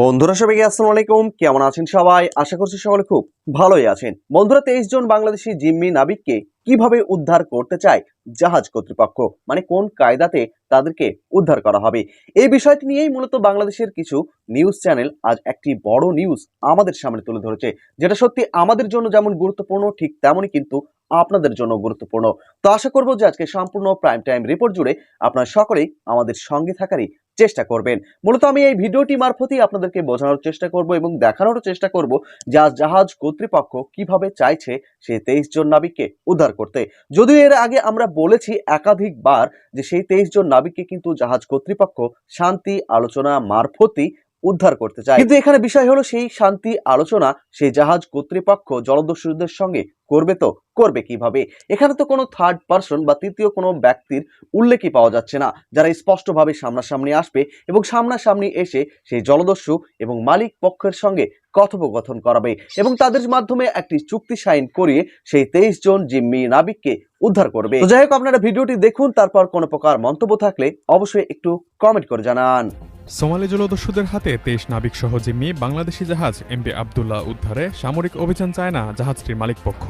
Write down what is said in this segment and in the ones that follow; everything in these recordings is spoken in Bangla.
বন্ধুরা সবাইকে আসসালামু আলাইকুম। কেমন আছেন সবাই? আশা করছি সকলে খুব ভালোই আছেন। বন্ধুরা, তেইশ জন বাংলাদেশি জিম্মি নাবিককে কীভাবে উদ্ধার করতে চায় জাহাজ কর্তৃপক্ষ? মানে কোন কায়দাতে তাদেরকে উদ্ধার করা হবে? এই বিষয়টি নিয়েই মূলত বাংলাদেশের কিছু নিউজ চ্যানেল আজ একটি বড় নিউজ আমাদের সামনে তুলে ধরেছে। যেটা সত্যি আমাদের জন্য যেমন গুরুত্বপূর্ণ, ঠিক তেমনই কিন্তু আপনাদের জন্য গুরুত্বপূর্ণ। তো আশা করব যে আজকে সম্পূর্ণ প্রাইম টাইম রিপোর্ট জুড়ে আপনারা সকলেই আমাদের সঙ্গে থাকারই চেষ্টা করবেন। মূলত আমি এই ভিডিওটি মারফতই আপনাদেরকে বোঝানোর চেষ্টা করব এবং দেখানোর চেষ্টা করব যে জাহাজ কর্তৃপক্ষ কীভাবে চাইছে সেই তেইশ জন নাবিককে উদ্ধার করতে। যদিও এর আগে আমরা বলেছি একাধিকবার যে সেই তেইশ জন নাবিককে কিন্তু জাহাজ কর্তৃপক্ষ শান্তি আলোচনা মারফতই উদ্ধার করতে চায়। কিন্তু এখানে বিষয় হলো সেই শান্তি আলোচনা সেই জাহাজ কর্তৃপক্ষ জলদস্যুদের সঙ্গে করবে তো করবে কীভাবে? এখানে তো কোনো থার্ড পার্সন বা তৃতীয় কোনো ব্যক্তির উল্লেখই পাওয়া যাচ্ছে না যারা স্পষ্টভাবে সামনাসামনি আসবে এবং সামনাসামনি এসে সেই জলদস্যু এবং মালিক পক্ষের সঙ্গে কথোপকথন করাবে এবং তাদের মাধ্যমে একটি চুক্তি সাইন করিয়ে সেই তেইশ জন জিম্মি নাবিককে উদ্ধার করবে। তো যাই হোক আপনারা ভিডিওটি দেখুন তারপর কোনো প্রকার মন্তব্য থাকলে অবশ্যই একটু কমেন্ট করে জানান। সোমালি জলদস্যুদের হাতে তেইশ নাবিক সহ জিম্মি বাংলাদেশি জাহাজ এমপি আবদুল্লাহ উদ্ধারে সামরিক অভিযান চায় না জাহাজটির মালিকপক্ষ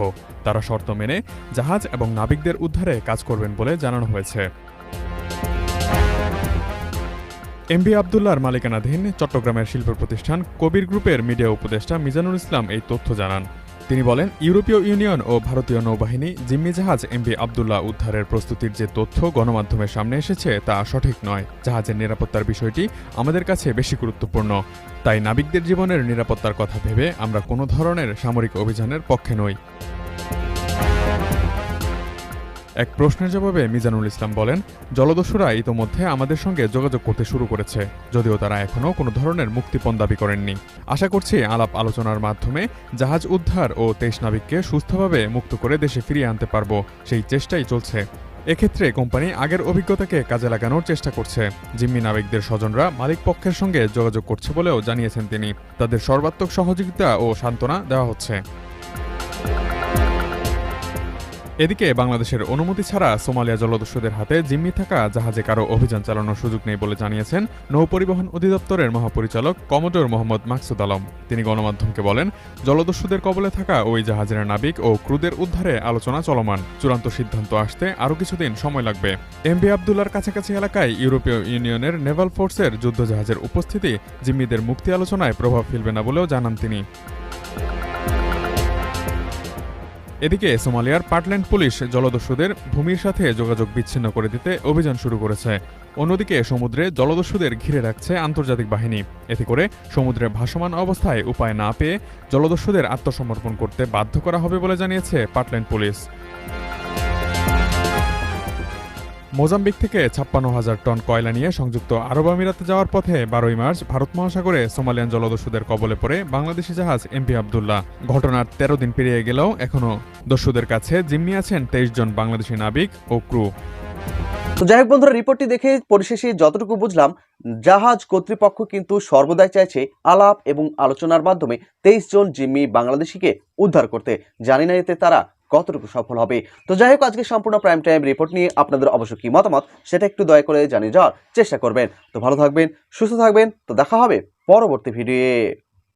তারা শর্ত মেনে জাহাজ এবং নাবিকদের উদ্ধারে কাজ করবেন বলে জানানো হয়েছে। এমবি আবদুল্লাহর মালিকানাধীন চট্টগ্রামের শিল্প প্রতিষ্ঠান কবির গ্রুপের মিডিয়া উপদেষ্টা মিজানুল ইসলাম এই তথ্য জানান। তিনি বলেন, ইউরোপীয় ইউনিয়ন ও ভারতীয় নৌবাহিনী জিম্মি জাহাজ এমবি আবদুল্লাহ উদ্ধারের প্রস্তুতির যে তথ্য গণমাধ্যমের সামনে এসেছে তা সঠিক নয়। জাহাজের নিরাপত্তার বিষয়টি আমাদের কাছে বেশি গুরুত্বপূর্ণ। তাই নাবিকদের জীবনের নিরাপত্তার কথা ভেবে আমরা কোনো ধরনের সামরিক অভিযানের পক্ষে নই। এক প্রশ্নের জবাবে মিজানুল ইসলাম বলেন, জলদস্যুরা ইতোমধ্যে আমাদের সঙ্গে যোগাযোগ করতে শুরু করেছে, যদিও তারা এখনও কোনো ধরনের মুক্তিপণ দাবি করেননি। আশা করছি আলাপ আলোচনার মাধ্যমে জাহাজ উদ্ধার ও তেইশ নাবিককে সুস্থভাবে মুক্ত করে দেশে ফিরিয়ে আনতে পারব, সেই চেষ্টাই চলছে। এক্ষেত্রে কোম্পানি আগের অভিজ্ঞতাকে কাজে লাগানোর চেষ্টা করছে। জিম্মি নাবিকদের স্বজনরা মালিক পক্ষের সঙ্গে যোগাযোগ করছে বলেও জানিয়েছেন তিনি। তাদের সর্বাত্মক সহযোগিতা ও সান্ত্বনা দেওয়া হচ্ছে। এদিকে বাংলাদেশের অনুমতি ছাড়া সোমালিয়া জলদস্যুদের হাতে জিম্মি থাকা জাহাজে কারও অভিযান চালানোর সুযোগ নেই বলে জানিয়েছেন নৌপরিবহন অধিদপ্তরের মহাপরিচালক কমোডোর মোহাম্মদ মাকসুদ আলম। তিনি গণমাধ্যমকে বলেন, জলদস্যুদের কবলে থাকা ওই জাহাজের নাবিক ও ক্রুদের উদ্ধারে আলোচনা চলমান। চূড়ান্ত সিদ্ধান্ত আসতে আরও কিছুদিন সময় লাগবে। এমবি আবদুল্লার কাছাকাছি এলাকায় ইউরোপীয় ইউনিয়নের নেভাল ফোর্সের যুদ্ধজাহাজের উপস্থিতি জিম্মিদের মুক্তি আলোচনায় প্রভাব ফেলবে না বলেও জানান তিনি। এদিকে সোমালিয়ার পার্টল্যান্ড পুলিশ জলদস্যুদের ভূমির সাথে যোগাযোগ বিচ্ছিন্ন করে দিতে অভিযান শুরু করেছে। অন্যদিকে সমুদ্রে জলদস্যুদের ঘিরে রাখছে আন্তর্জাতিক বাহিনী। এতে করে সমুদ্রে ভাসমান অবস্থায় উপায় না পেয়ে জলদস্যুদের আত্মসমর্পণ করতে বাধ্য করা হবে বলে জানিয়েছে পার্টল্যান্ড পুলিশ। মোজাম্বিক থেকে ছাপ্পান্ন হাজার টন কয়লা নিয়ে সংযুক্ত আরব আমিরাতে যাওয়ার পথে বারোই মার্চ ভারত মহাসাগরে সোমালিয়ান জলদস্যুদের কবলে পড়ে বাংলাদেশি জাহাজ এমপি আবদুল্লাহ। ঘটনার তেরো দিন পেরিয়ে গেলেও এখনও দস্যুদের কাছে জিম্মি আছেন তেইশ জন বাংলাদেশি নাবিক ও ক্রু। তো যাই হোক বন্ধুরা, রিপোর্টটি দেখে পরিশেষে যতটুকু বুঝলাম, জাহাজ কর্তৃপক্ষ কিন্তু সর্বদাই চাইছে আলাপ এবং আলোচনার মাধ্যমে তেইশ জন জিম্মি বাংলাদেশিকে উদ্ধার করতে। জানি না এতে তারা কতটুকু সফল হবে? তো যাই হোক আজকে সম্পূর্ণ প্রাইম টাইম রিপোর্ট নিয়ে আপনাদের অবশ্য কী মতামত সেটা একটু দয়া করে জানিয়ে যাওয়ার চেষ্টা করবেন। তো ভালো থাকবেন, সুস্থ থাকবেন, তো দেখা হবে পরবর্তী ভিডিও